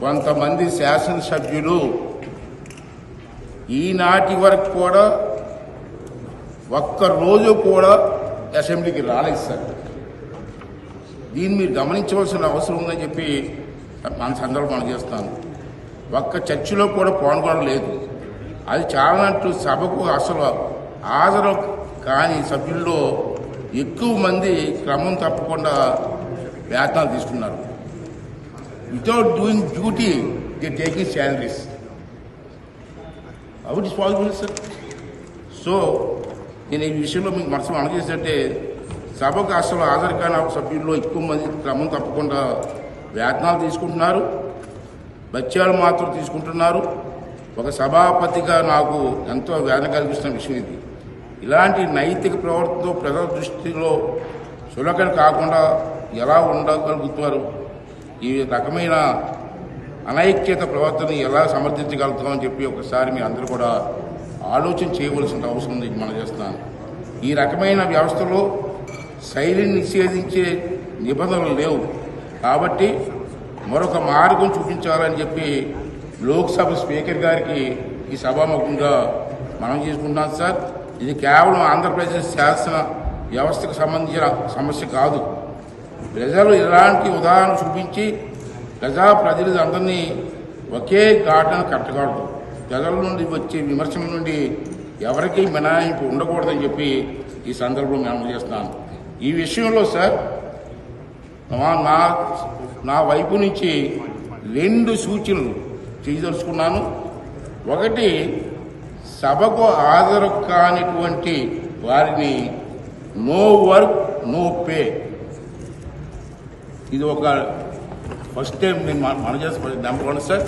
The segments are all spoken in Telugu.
కొంతమంది శాసనసభ్యులు ఈనాటి వరకు కూడా ఒక్క రోజు కూడా అసెంబ్లీకి రాలేదు సార్. దీన్ని మీరు గమనించవలసిన అవసరం ఉందని చెప్పి మన సందర్భం మనం చేస్తాను. ఒక్క చర్చిలో కూడా పాల్గొనడం లేదు. అది చాలానట్టు సభకు అసలు హాజరు కాని సభ్యుల్లో ఎక్కువ మంది క్రమం తప్పకుండా వేతనాలు తీసుకున్నారు. Without doing duty they taking How out is possible, sir so నేను ఈ విషయంలో మీకు మనసు అందజేసంటే సభకు అసలు హాజరు కాని సభ్యుల్లో ఎక్కువ మంది క్రమం తప్పకుండా వేతనాలు తీసుకుంటున్నారు బత్యాలు మాత్రం తీసుకుంటున్నారు ఒక సభాపతిగా నాకు ఎంతో వేదన కలిగిస్తున్న విషయం ఇది. ఇలాంటి నైతిక ప్రవర్తనతో ప్రజల దృష్టిలో సులకన కాకుండా ఎలా ఉండగలుగుతున్నారు? ఈ రకమైన అనైక్యత ప్రవర్తన ఎలా సమర్థించగలుగుతామని చెప్పి ఒకసారి మీ అందరూ కూడా ఆలోచన చేయవలసిన అవసరం ఉంది మనం చేస్తున్నాను ఈ రకమైన వ్యవస్థలో శైలిని నిషేధించే నిబంధనలు లేవు. కాబట్టి మరొక మార్గం చూపించాలని చెప్పి లోక్సభ స్పీకర్ గారికి ఈ సభాముఖంగా మనం చేసుకుంటున్నాం సార్. ఇది కేవలం ఆంధ్రప్రదేశ్ శాసన వ్యవస్థకు సంబంధించిన సమస్య కాదు. ప్రజలు ఇలాంటి ఉదాహరణ చూపించి ప్రజాప్రతినిధులందరినీ ఒకే ఘాటను కట్టకూడదు. ప్రజల నుండి వచ్చే విమర్శల నుండి ఎవరికీ మినహాయింపు ఉండకూడదని చెప్పి ఈ సందర్భంలో నేను చేస్తున్నాను ఈ విషయంలో సార్ నా నా వైపు నుంచి రెండు సూచనలు చేయదలుచుకున్నాను. ఒకటి సభకు హాజరు కానిటువంటి వారిని నో వర్క్ నో పే ఇది ఒక ఫస్ట్ టైం నేను మన మన చేసి నెంబర్ వన్ సార్.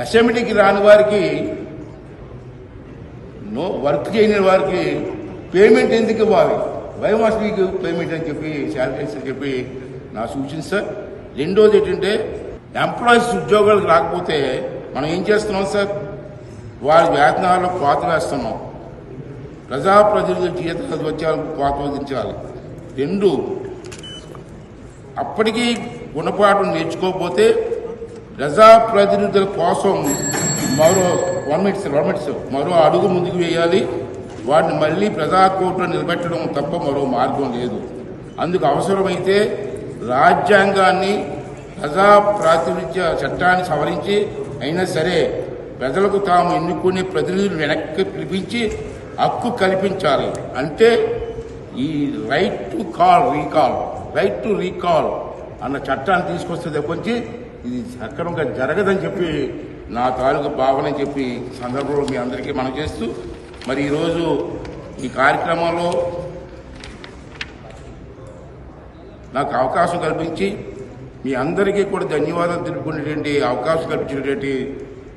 అసెంబ్లీకి రాని వారికి నో వర్క్ చేయని వారికి పేమెంట్ ఎందుకు ఇవ్వాలి? వై పేమెంట్ అని చెప్పి శాలరీస్ అని చెప్పి నా సూచన సార్. రెండోది ఏంటంటే ఎంప్లాయీస్ ఉద్యోగాలకు రాకపోతే మనం ఏం చేస్తున్నాం సార్? వారి వేతనాల్లో కోత వేస్తున్నాం. ప్రజాప్రతినిధుల జీతాలు వచ్చాలకు కోత విధించాలి రెండు అప్పటికీ గుణపాఠం నేర్చుకోకపోతే ప్రజాప్రతినిధుల కోసం మరో వర్మిట్స్ వర్మిట్స్ మరో అడుగు ముందుకు వేయాలి. వాటిని మళ్ళీ ప్రజా కోర్టులో నిలబెట్టడం తప్ప మరో మార్గం లేదు. అందుకు అవసరమైతే రాజ్యాంగాన్ని ప్రజా ప్రాతినిధ్య చట్టాన్ని సవరించి అయినా సరే ప్రజలకు తాము ఎన్నుకునే ప్రతినిధులు వెనక్కి పిలిపించి హక్కు కల్పించాలి. అంటే ఈ right to call recall right to recall అన్న చట్టాన్ని తీసుకొస్తే తప్పించి ఇది సక్రమంగా జరగదని చెప్పి నా తాలూకు భావన చెప్పి సందర్భంలో మీ అందరికీ మనం చేస్తూ మరి ఈరోజు ఈ కార్యక్రమంలో నాకు అవకాశం కల్పించి మీ అందరికీ కూడా ధన్యవాదాలు తెలుపుకునేటువంటి అవకాశం కల్పించినటువంటి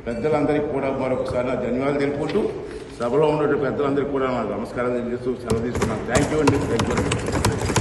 పెద్దలందరికీ కూడా మరొకసారి నా ధన్యవాదాలు తెలుపుకుంటూ సభలో ఉన్నటువంటి పెద్దలందరికీ కూడా నాకు నమస్కారం తెలియజేస్తూ సెలవు తీసుకున్నాను. థ్యాంక్ యూ అండి థ్యాంక్ యూ